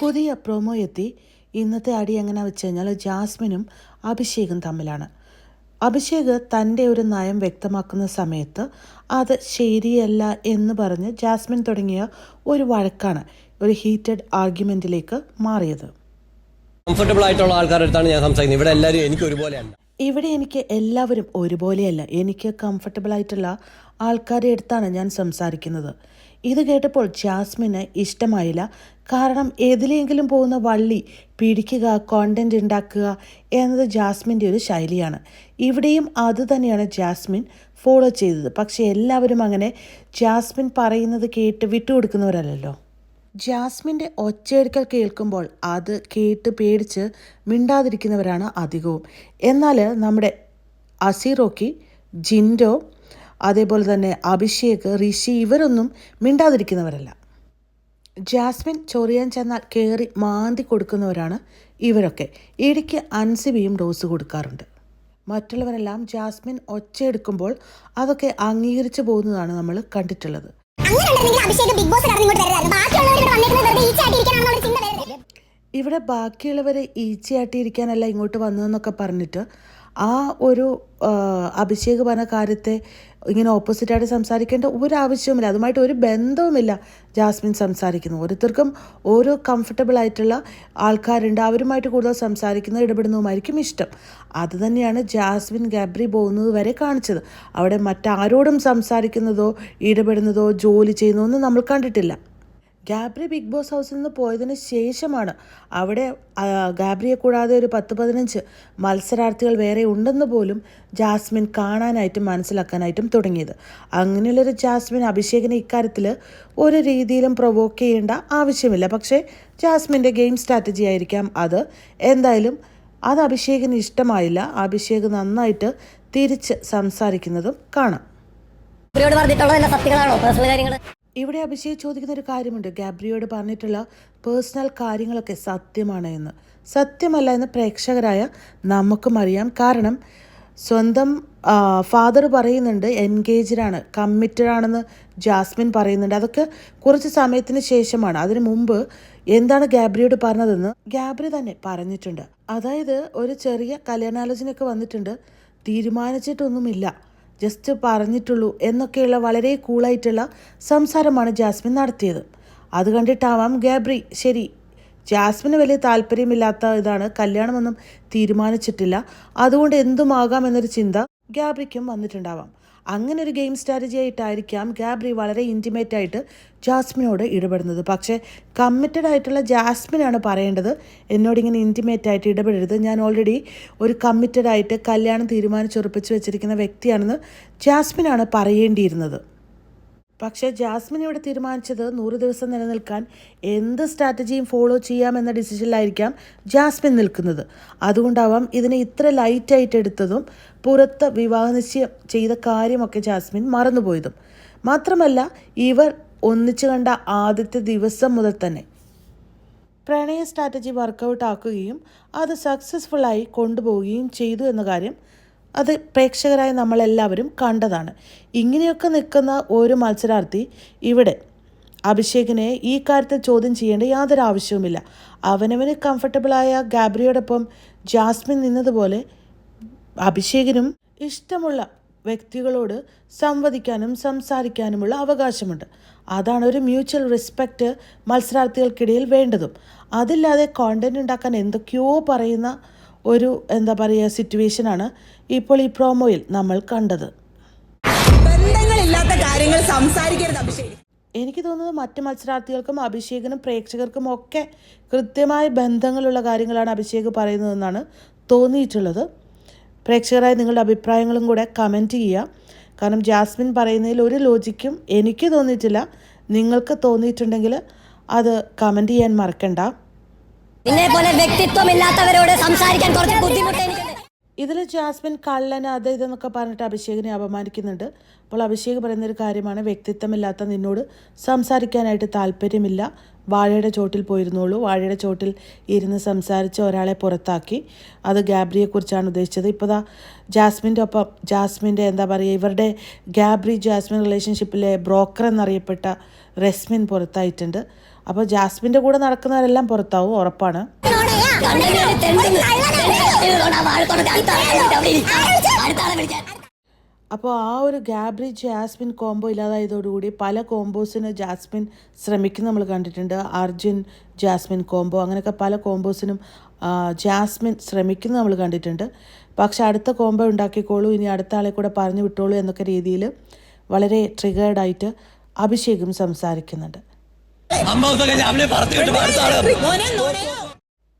പുതിയ പ്രൊമോ എത്തി. ഇന്നത്തെ അടി എങ്ങനെ വെച്ച് കഴിഞ്ഞാൽ ജാസ്മിനും അഭിഷേകും തമ്മിലാണ്. അഭിഷേക് തന്റെ ഒരു നയം വ്യക്തമാക്കുന്ന സമയത്ത് അത് ശരിയല്ല എന്ന് പറഞ്ഞ് ജാസ്മിൻ തുടങ്ങിയ ഒരു വഴക്കാണ് ഒരു ഹീറ്റഡ് ആർഗ്യുമെന്റിലേക്ക് മാറിയത്. കംഫർട്ടബിൾ ആയിട്ടുള്ള ആൾക്കാരുടെ അടുത്താണ് ഞാൻ സംസാരിക്കുന്നത്. ഇവിടെ എല്ലാവരും എനിക്ക് ഒരുപോലെയല്ല. ഇവിടെ എനിക്ക് എല്ലാവരും ഒരുപോലെയല്ല. എനിക്ക് കംഫർട്ടബിൾ ആയിട്ടുള്ള ആൾക്കാരുടെ അടുത്താണ് ഞാൻ സംസാരിക്കുന്നത്. ഇത് കേട്ടപ്പോൾ ജാസ്മിന് ഇഷ്ടമായില്ല. കാരണം ഏതിലെങ്കിലും പോകുന്ന വള്ളി പിടിക്കുക കോണ്ടന്റ് ഉണ്ടാക്കുക എന്നത് ജാസ്മിന്റെ ഒരു ശൈലിയാണ്. ഇവിടെയും അത് തന്നെയാണ് ജാസ്മിൻ ഫോളോ ചെയ്തത്. പക്ഷേ എല്ലാവരും അങ്ങനെ ജാസ്മിൻ പറയുന്നത് കേട്ട് വിട്ടുകൊടുക്കുന്നവരല്ലല്ലോ. ജാസ്മിന്റെ ഒച്ചയെടുക്കൽ കേൾക്കുമ്പോൾ അത് കേട്ട് പേടിച്ച് മിണ്ടാതിരിക്കുന്നവരാണ് അധികവും. എന്നാൽ നമ്മുടെ അസീറോക്കി ജിൻഡോ അതേപോലെ തന്നെ അഭിഷേക് ഋഷി ഇവരൊന്നും മിണ്ടാതിരിക്കുന്നവരല്ല. ജാസ്മിൻ ചൊറിയാൻ ചെന്നാൽ കയറി മാന്തി കൊടുക്കുന്നവരാണ് ഇവരൊക്കെ. ഇടയ്ക്ക് അൻസിബിയും ഡോസ് കൊടുക്കാറുണ്ട്. മറ്റുള്ളവരെല്ലാം ജാസ്മിൻ ഒച്ചയെടുക്കുമ്പോൾ അതൊക്കെ അംഗീകരിച്ചു പോകുന്നതാണ് നമ്മൾ കണ്ടിട്ടുള്ളത്. ഇവിടെ ബാക്കിയുള്ളവരെ ഈച്ചയാട്ടിയിരിക്കാനല്ല ഇങ്ങോട്ട് വന്നതെന്നൊക്കെ പറഞ്ഞിട്ട് ആ ഒരു അഭിഷേക് പറഞ്ഞ കാര്യത്തെ ഇങ്ങനെ ഓപ്പോസിറ്റായിട്ട് സംസാരിക്കേണ്ട ഒരു ആവശ്യവുമില്ല അതുമായിട്ട് ഒരു ബന്ധവുമില്ല. ജാസ്മിൻ സംസാരിക്കുന്നു. ഓരോരുത്തർക്കും ഓരോ കംഫർട്ടബിൾ ആയിട്ടുള്ള ആൾക്കാരുണ്ട്. അവരുമായിട്ട് കൂടുതൽ സംസാരിക്കുന്നതും ഇടപെടുന്നതുമായിരിക്കും ഇഷ്ടം. അത് തന്നെയാണ് ജാസ്മിൻ ഗാബ്രി പോകുന്നത് വരെ കാണിച്ചത്. അവിടെ മറ്റാരോടും സംസാരിക്കുന്നതോ ഇടപെടുന്നതോ ജോലി ചെയ്യുന്നതോ ഒന്നും നമ്മൾ കണ്ടിട്ടില്ല. ഗാബ്രി ബിഗ് ബോസ് ഹൗസിൽ നിന്ന് പോയതിന് ശേഷമാണ് അവിടെ ഗാബ്രിയെ കൂടാതെ ഒരു പത്ത് പതിനഞ്ച് മത്സരാർത്ഥികൾ വേറെ ഉണ്ടെന്ന് പോലും ജാസ്മിൻ കാണാനായിട്ടും മനസ്സിലാക്കാനായിട്ടും തുടങ്ങിയത്. അങ്ങനെയുള്ളൊരു ജാസ്മിൻ അഭിഷേകിനെ ഇക്കാര്യത്തിൽ ഒരു രീതിയിലും പ്രൊവോക്ക് ചെയ്യേണ്ട ആവശ്യമില്ല. പക്ഷേ ജാസ്മിന്റെ ഗെയിം സ്ട്രാറ്റജി ആയിരിക്കാം അത്. എന്തായാലും അത് അഭിഷേകിന് ഇഷ്ടമായില്ല. അഭിഷേക് നന്നായിട്ട് തിരിച്ച് സംസാരിക്കുന്നതും കാണാം. ഇവരോട് പറഞ്ഞിട്ടുള്ളതല്ല സത്യങ്ങളാണോ? പേഴ്സണൽ കാര്യങ്ങൾ ഇവിടെ അഭിഷേക് ചോദിക്കുന്ന ഒരു കാര്യമുണ്ട്. ഗാബ്രിയോട് പറഞ്ഞിട്ടുള്ള പേഴ്സണൽ കാര്യങ്ങളൊക്കെ സത്യമാണ് എന്ന്. സത്യമല്ല എന്ന് പ്രേക്ഷകരായ നമുക്കും അറിയാം. കാരണം സ്വന്തം ഫാദർ പറയുന്നുണ്ട് എൻഗേജ്ഡ് ആണ് കമ്മിറ്റഡ് ആണെന്ന് ജാസ്മിൻ പറയുന്നുണ്ട്. അതൊക്കെ കുറച്ച് സമയത്തിന് ശേഷമാണ്. അതിനു മുമ്പ് എന്താണ് ഗാബ്രിയോട് പറഞ്ഞതെന്ന് ഗാബ്രി തന്നെ പറഞ്ഞിട്ടുണ്ട്. അതായത് ഒരു ചെറിയ കല്യാണാലോചനയൊക്കെ വന്നിട്ടുണ്ട്. തീരുമാനിച്ചിട്ടൊന്നുമില്ല. ജസ്റ്റ് പറഞ്ഞിട്ടുള്ളൂ എന്നൊക്കെയുള്ള വളരെ കൂളായിട്ടുള്ള സംസാരമാണ് ജാസ്മിൻ നടത്തിയത്. അത് കണ്ടിട്ടാവാം ഗാബ്രി ശരി ജാസ്മിന് വലിയ താല്പര്യമില്ലാത്ത ഇതാണ് കല്യാണമൊന്നും തീരുമാനിച്ചിട്ടില്ല. അതുകൊണ്ട് എന്തുമാകാം എന്നൊരു ചിന്ത ഗാബ്രിക്കും വന്നിട്ടുണ്ടാവാം. അങ്ങനെ ഒരു ഗെയിം സ്ട്രാറ്റജി ആയിട്ടായിരിക്കാം ഗാബ്രി വളരെ ഇന്റിമേറ്റ് ആയിട്ട് ജാസ്മിനോട് ഇടപെടുന്നത്. പക്ഷേ കമ്മിറ്റഡ് ആയിട്ടുള്ള ജാസ്മിനാണ് പറയേണ്ടത്. എന്നോട് ഇങ്ങനെ ഇന്റിമേറ്റ് ആയിട്ട് ഇടപെടരുത്. ഞാൻ ഓൾറെഡി ഒരു കമ്മിറ്റഡ് ആയിട്ട് കല്യാണം തീരുമാനിച്ചുറപ്പിച്ച് വെച്ചിരിക്കുന്ന വ്യക്തിയാണെന്ന് ജാസ്മിനാണ് പറയേണ്ടിയിരുന്നത്. പക്ഷേ ജാസ്മിൻ ഇവിടെ തീരുമാനിച്ചത് നൂറ് ദിവസം നിലനിൽക്കാൻ എന്ത് സ്ട്രാറ്റജിയും ഫോളോ ചെയ്യാമെന്ന ഡിസിഷനിലായിരിക്കാം ജാസ്മിൻ നിൽക്കുന്നത്. അതുകൊണ്ടാവാം ഇതിനെ ഇത്ര ലൈറ്റായിട്ട് എടുത്തതും പുറത്ത് വിവാഹ നിശ്ചയം ചെയ്ത കാര്യമൊക്കെ ജാസ്മിൻ മറന്നുപോയതും. മാത്രമല്ല ഇവർ ഒന്നിച്ചു കണ്ട ആദ്യത്തെ ദിവസം മുതൽ തന്നെ പ്രണയ സ്ട്രാറ്റജി വർക്കൗട്ട് ആക്കുകയും അത് സക്സസ്ഫുള്ളായി കൊണ്ടുപോവുകയും ചെയ്തു എന്ന കാര്യം അത് പ്രേക്ഷകരായ നമ്മളെല്ലാവരും കണ്ടതാണ്. ഇങ്ങനെയൊക്കെ നിൽക്കുന്ന ഒരു മത്സരാർത്ഥി ഇവിടെ അഭിഷേകിനെ ഈ കാര്യത്തിൽ ചോദ്യം ചെയ്യേണ്ട യാതൊരു ആവശ്യവുമില്ല. അവനവന് കംഫർട്ടബിളായ ഗാബ്രിയോടൊപ്പം ജാസ്മിൻ നിന്നതുപോലെ അഭിഷേകിനും ഇഷ്ടമുള്ള വ്യക്തികളോട് സംവദിക്കാനും സംസാരിക്കാനുമുള്ള അവകാശമുണ്ട്. അതാണ് ഒരു മ്യൂച്വൽ റെസ്പെക്റ്റ് മത്സരാർത്ഥികൾക്കിടയിൽ വേണ്ടതും. അതില്ലാതെ കോണ്ടന്റ് ഉണ്ടാക്കാൻ എന്തൊക്കെയോ പറയുന്ന ഒരു എന്താ പറയുക സിറ്റുവേഷനാണ് ഇപ്പോൾ ഈ പ്രോമോയിൽ നമ്മൾ കണ്ടത്. ബന്ധങ്ങളില്ലാത്ത കാര്യങ്ങൾ സംസാരിക്കരുത് അഭിഷേക്. എനിക്ക് തോന്നുന്നത് മറ്റ് മത്സരാർത്ഥികൾക്കും അഭിഷേകിനും പ്രേക്ഷകർക്കും ഒക്കെ കൃത്യമായ ബന്ധങ്ങളുള്ള കാര്യങ്ങളാണ് അഭിഷേക് പറയുന്നതെന്നാണ് തോന്നിയിട്ടുള്ളത്. പ്രേക്ഷകരായ നിങ്ങളുടെ അഭിപ്രായങ്ങളും കൂടെ കമന്റ് ചെയ്യുക. കാരണം ജാസ്മിൻ പറയുന്നതിൽ ഒരു ലോജിക്കും എനിക്ക് തോന്നിയിട്ടില്ല. നിങ്ങൾക്ക് തോന്നിയിട്ടുണ്ടെങ്കിൽ അത് കമന്റ് ചെയ്യാൻ മറക്കണ്ട. നിന്നെ പോലെ വ്യക്തിത്വം ഇല്ലാത്തവരോട് സംസാരിക്കാൻ കുറച്ച് ബുദ്ധിമുട്ട് ഇതിൽ ജാസ്മിൻ കള്ളൻ അത് ഇതെന്നൊക്കെ പറഞ്ഞിട്ട് അഭിഷേകിനെ അപമാനിക്കുന്നുണ്ട്. അപ്പോൾ അഭിഷേക് പറയുന്നൊരു കാര്യമാണ് വ്യക്തിത്വമില്ലാത്ത നിന്നോട് സംസാരിക്കാനായിട്ട് താല്പര്യമില്ല. വാഴയുടെ ചോട്ടിൽ പോയിരുന്നുള്ളൂ. വാഴയുടെ ചോട്ടിൽ ഇരുന്ന് സംസാരിച്ച് ഒരാളെ പുറത്താക്കി. അത് ഗാബ്രിയെക്കുറിച്ചാണ് ഉദ്ദേശിച്ചത്. ഇപ്പോൾ ദാ ജാസ്മിന്റെ ഒപ്പം ജാസ്മിന്റെ എന്താ പറയുക ഇവരുടെ ഗാബ്രി ജാസ്മിൻ റിലേഷൻഷിപ്പിലെ ബ്രോക്കർ എന്നറിയപ്പെട്ട റെസ്മിൻ പുറത്തായിട്ടുണ്ട്. അപ്പോൾ ജാസ്മിന്റെ കൂടെ നടക്കുന്നവരെല്ലാം പുറത്താവും ഉറപ്പാണ്. അപ്പോൾ ആ ഒരു ഗാബ്രി ജാസ്മിൻ കോംബോ ഇല്ലാതായതോടുകൂടി പല കോംബോസിന് ജാസ്മിൻ ശ്രമിക്കുന്ന നമ്മൾ കണ്ടിട്ടുണ്ട്. അർജുൻ ജാസ്മിൻ കോംബോ അങ്ങനെയൊക്കെ പല കോംബോസിനും ജാസ്മിൻ ശ്രമിക്കുന്ന നമ്മൾ കണ്ടിട്ടുണ്ട്. പക്ഷെ അടുത്ത കോംബോ ഉണ്ടാക്കിക്കോളൂ ഇനി അടുത്ത ആളെ കൂടെ പറഞ്ഞു വിട്ടോളൂ എന്നൊക്കെ രീതിയിൽ വളരെ ട്രിഗേർഡായിട്ട് അഭിഷേകും സംസാരിക്കുന്നുണ്ട്.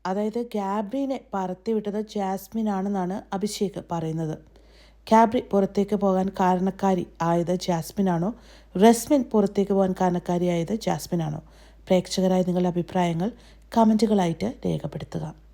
അതായത് ഗാബ്രിനെ പറത്തി വിട്ടത് ജാസ്മിൻ ആണെന്നാണ് അഭിഷേക് പറയുന്നത്. ഗാബ്രി പുറത്തേക്ക് പോകാൻ കാരണക്കാരി ആയത് ജാസ്മിനാണോ? റസ്മിൻ പുറത്തേക്ക് പോകാൻ കാരണക്കാരി ആയത് ജാസ്മിനാണോ? പ്രേക്ഷകരായ നിങ്ങളുടെ അഭിപ്രായങ്ങൾ കമന്റുകളായിട്ട് രേഖപ്പെടുത്തുക.